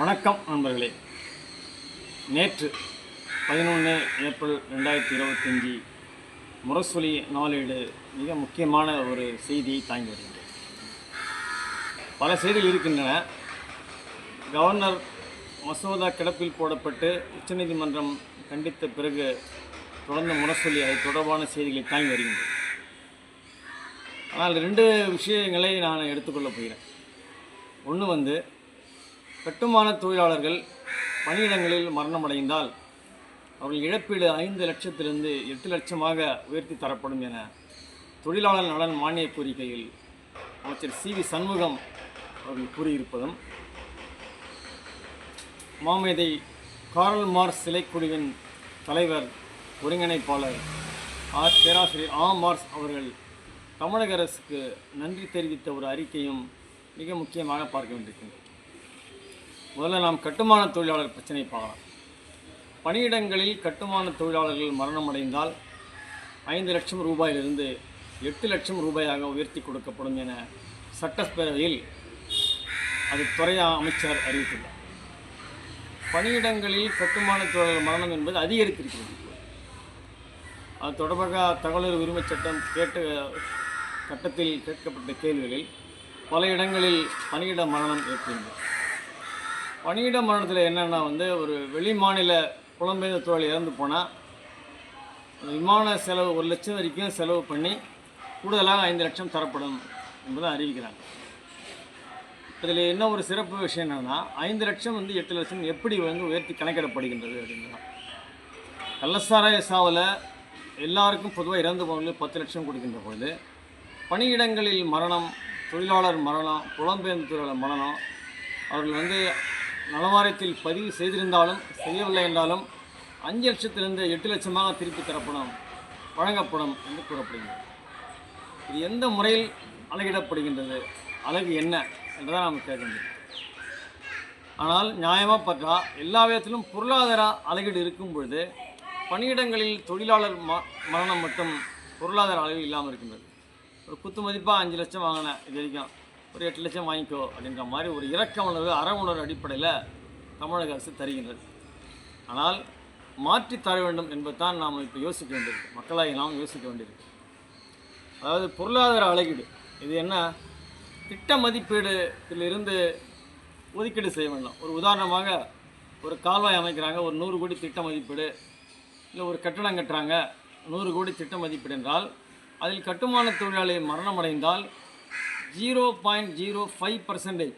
வணக்கம் நண்பர்களே. நேற்று பதினொன்று ஏப்ரல் ரெண்டாயிரத்தி இருபத்தஞ்சி முரசொலி நாளேடு மிக முக்கியமான ஒரு செய்தியை தாங்கி வருகிறது பல செய்திகள் இருக்கின்றன. கவர்னர் மசோதா கிடப்பில் போடப்பட்டு உச்சநீதிமன்றம் கண்டித்த பிறகு தொடர்ந்து முரசொலி அது தொடர்பான செய்திகளை தாங்கி வருகின்றது ஆனால் ரெண்டு விஷயங்களை நான் எடுத்துக்கொள்ளப் போகிறேன். ஒன்று வந்து கட்டுமான தொழிலாளர்கள் பணியிடங்களில் மரணமடைந்தால் அவர்கள் இழப்பீடு ஐந்து லட்சத்திலிருந்து எட்டு லட்சமாக உயர்த்தி தரப்படும் என தொழிலாளர் நலன் மானிய கோரிக்கையில் அமைச்சர் சி வி சண்முகம் அவர்கள் கூறியிருப்பதும் மாமேதை கார்ல் மார்ஸ் சிலைக்குழுவின் தலைவர் ஒருங்கிணைப்பாளர் ஆர் பேராசிரியர் ஆ மார்ஸ் அவர்கள் தமிழக அரசுக்கு நன்றி தெரிவித்த ஒரு அறிக்கையும் மிக முக்கியமாக பார்க்க வேண்டியிருக்கின்றது முதல்ல நாம் கட்டுமான தொழிலாளர் பிரச்சனை பார்க்கலாம். பணியிடங்களில் கட்டுமான தொழிலாளர்கள் மரணமடைந்தால் ஐந்து லட்சம் ரூபாயிலிருந்து எட்டு லட்சம் ரூபாயாக உயர்த்தி கொடுக்கப்படும் என சட்டப்பேரவையில் அது துறையா அமைச்சர் அறிவித்துள்ளார். பணியிடங்களில் கட்டுமான தொழிலாளர் மரணம் என்பது அதிகரித்திருக்கிறது. அது தொடர்பாக தகவல் உரிமை சட்டம் கேட்ட கட்டத்தில் கேட்கப்பட்ட கேள்விகளில் பல இடங்களில் பணியிட மரணம் ஏற்படுகிறது பணியிட மரணத்தில் என்னென்னா வந்து ஒரு வெளி மாநில புலம்பெயர்ந்த தொழில் இறந்து போனால் விமான செலவு ஒரு லட்சம் வரைக்கும் செலவு பண்ணி கூடுதலாக ஐந்து லட்சம் தரப்படும் என்பதை அறிவிக்கிறாங்க. இதில் என்ன ஒரு சிறப்பு விஷயம் என்னென்னா ஐந்து லட்சம் வந்து எட்டு லட்சம் எப்படி வந்து உயர்த்தி கணக்கிடப்படுகின்றது அப்படின்னா கள்ளசாராய சாவில் எல்லாருக்கும் பொதுவாக இறந்து போனவங்களுக்கு பத்து லட்சம் கொடுக்கின்ற பொழுது பணியிடங்களில் மரணம் தொழிலாளர் மரணம் புலம்பெயர்ந்த தொழிலாளர் மரணம் அவர்கள் வந்து நலவாரியத்தில் பதிவு செய்திருந்தாலும் செய்யவில்லை என்றாலும் அஞ்சு லட்சத்திலிருந்து எட்டு லட்சமாக திருப்பி தரப்படும் வழங்கப்படும் என்று கூறப்படுகிறது. இது எந்த முறையில் அளவிடப்படுகின்றது அழகு என்ன என்றுதான் நாம் கேட்க முடியும் ஆனால் நியாயமாக பார்த்தா எல்லா விதத்திலும் பொருளாதார அலகீடு இருக்கும் பொழுது பணியிடங்களில் தொழிலாளர் ம மரணம் மட்டும் பொருளாதார அளவில் இல்லாமல் இருக்கின்றது. ஒரு குத்து மதிப்பாக அஞ்சு லட்சம் வாங்கினேன் இது வரைக்கும் ஒரு எட்டு லட்சம் வாங்கிக்கோ அப்படின்ற மாதிரி ஒரு இரக்க உணர்வு அற உணர்வு அடிப்படையில் தமிழக அரசு தருகின்றது. ஆனால் மாற்றி தர வேண்டும் என்பதுதான் நாம் இப்போ யோசிக்க வேண்டியிருக்கு. மக்களாகி நாம் யோசிக்க வேண்டியிருக்கு. அதாவது பொருளாதார அளவீடு இது என்ன? திட்ட மதிப்பீடுலிருந்து ஒதுக்கீடு செய்ய வேண்டும். ஒரு உதாரணமாக ஒரு கால்வாய் அமைக்கிறாங்க ஒரு நூறு கோடி திட்ட மதிப்பீடு இல்லை ஒரு கட்டடம் கட்டுறாங்க நூறு கோடி திட்ட மதிப்பீடு என்றால் அதில் கட்டுமான தொழிலாளி மரணமடைந்தால் zero point zero five percentage.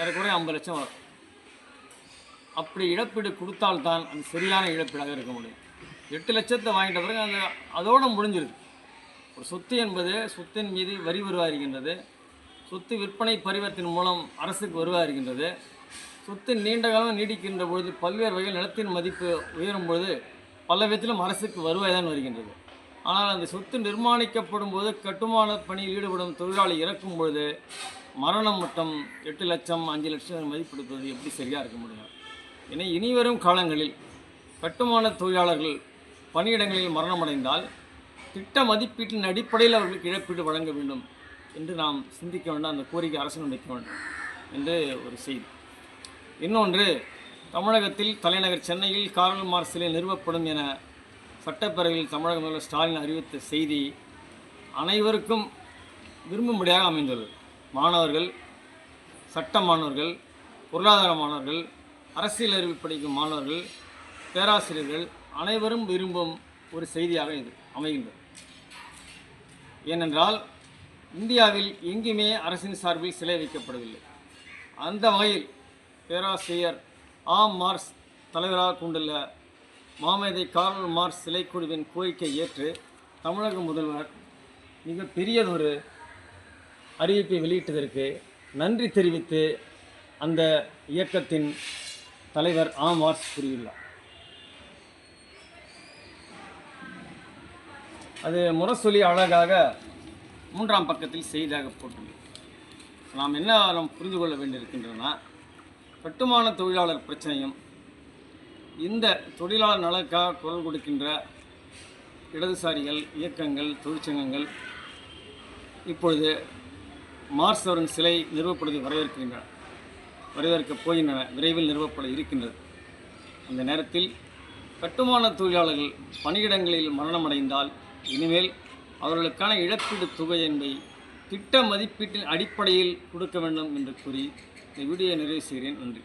ஏறக்குறைய ஐம்பது லட்சம் வரும். அப்படி இழப்பீடு கொடுத்தால்தான் அது சரியான இழப்பீடாக இருக்க முடியும். எட்டு லட்சத்தை வாங்கிட்ட பிறகு அந்த அதோடு முடிஞ்சிருது. ஒரு சொத்து என்பது சொத்தின் மீது வரி வருவாய் இருக்கின்றது சொத்து விற்பனை பரிவர்த்தனை மூலம் அரசுக்கு வருவாய் இருக்கின்றது சொத்து நீண்ட காலம் நீடிக்கின்ற பொழுது பல்வேறு வகையில் நிலத்தின் மதிப்பு உயரும் பொழுது பல விதத்திலும் அரசுக்கு வருவாய் தான் வருகின்றது. ஆனால் அந்த சொத்து நிர்மாணிக்கப்படும் போது கட்டுமான பணியில் ஈடுபடும் தொழிலாளி இறக்கும் பொழுது மரணம் மட்டும் எட்டு லட்சம் அஞ்சு லட்சம் மதிப்பெடுப்பது எப்படி சரியாக இருக்க முடியும்? என இனிவரும் காலங்களில் கட்டுமான தொழிலாளர்கள் பணியிடங்களில் மரணமடைந்தால் திட்ட மதிப்பீட்டின் அடிப்படையில் அவர்களுக்கு இழப்பீடு வழங்க வேண்டும் என்று நாம் சிந்திக்க வேண்டும் அந்த கோரிக்கை அரசு வைக்க வேண்டும் என்று ஒரு செய்தி. இன்னொன்று தமிழகத்தில் தலைநகர் சென்னையில் கார்ல் மார்க் சிலை நிறுவப்படும் என சட்டப்பேரவையில் தமிழக முதல்வர் ஸ்டாலின் அறிவித்த செய்தி அனைவருக்கும் விரும்பும்படியாக அமைந்துள்ளது. மாணவர்கள் சட்ட மாணவர்கள் பொருளாதார மாணவர்கள் அரசியல் அறிவு படிக்கும் மாணவர்கள் பேராசிரியர்கள் அனைவரும் விரும்பும் ஒரு செய்தியாக இது அமைகின்றது. ஏனென்றால் இந்தியாவில் எங்குமே அரசின் சார்பில் சிலை வைக்கப்படவில்லை. அந்த வகையில் பேராசிரியர் ஆ மார்ஸ் தலைவராக கொண்டுள்ள மாமேதை கார்ல் மார்ஸ் சிலைக்குழுவின் கோரிக்கை ஏற்று தமிழக முதல்வர் மிக பெரியதொரு அறிவிப்பை வெளியிட்டதற்கு நன்றி தெரிவித்து அந்த இயக்கத்தின் தலைவர் ஆம் மார்ஸ் கூறியுள்ளார். அது முரசொலி அழகாக மூன்றாம் பக்கத்தில் செய்தியாக போட்டுள்ளது. நாம் என்ன நாம் புரிந்து கொள்ள வேண்டியிருக்கின்றன கட்டுமான தொழிலாளர் பிரச்சனையும் இந்த தொழிலாளர் நலனுக்காக குரல் கொடுக்கின்ற இடதுசாரிகள் இயக்கங்கள் தொழிற்சங்கங்கள் இப்பொழுது மார்ஸ் அவரின் சிலை நிறுவப்படுவதை வரவேற்கின்றன வரவேற்கப் போகின்றன விரைவில் நிறுவப்பட இருக்கின்றது. அந்த நேரத்தில் கட்டுமான தொழிலாளர்கள் பணியிடங்களில் மரணமடைந்தால் இனிமேல் அவர்களுக்கான இழப்பீடு தொகை என்பதை திட்ட மதிப்பீட்டின் அடிப்படையில் கொடுக்க வேண்டும் என்று கூறி இந்த வீடியோ நிறைவு செய்கிறேன். நன்றி.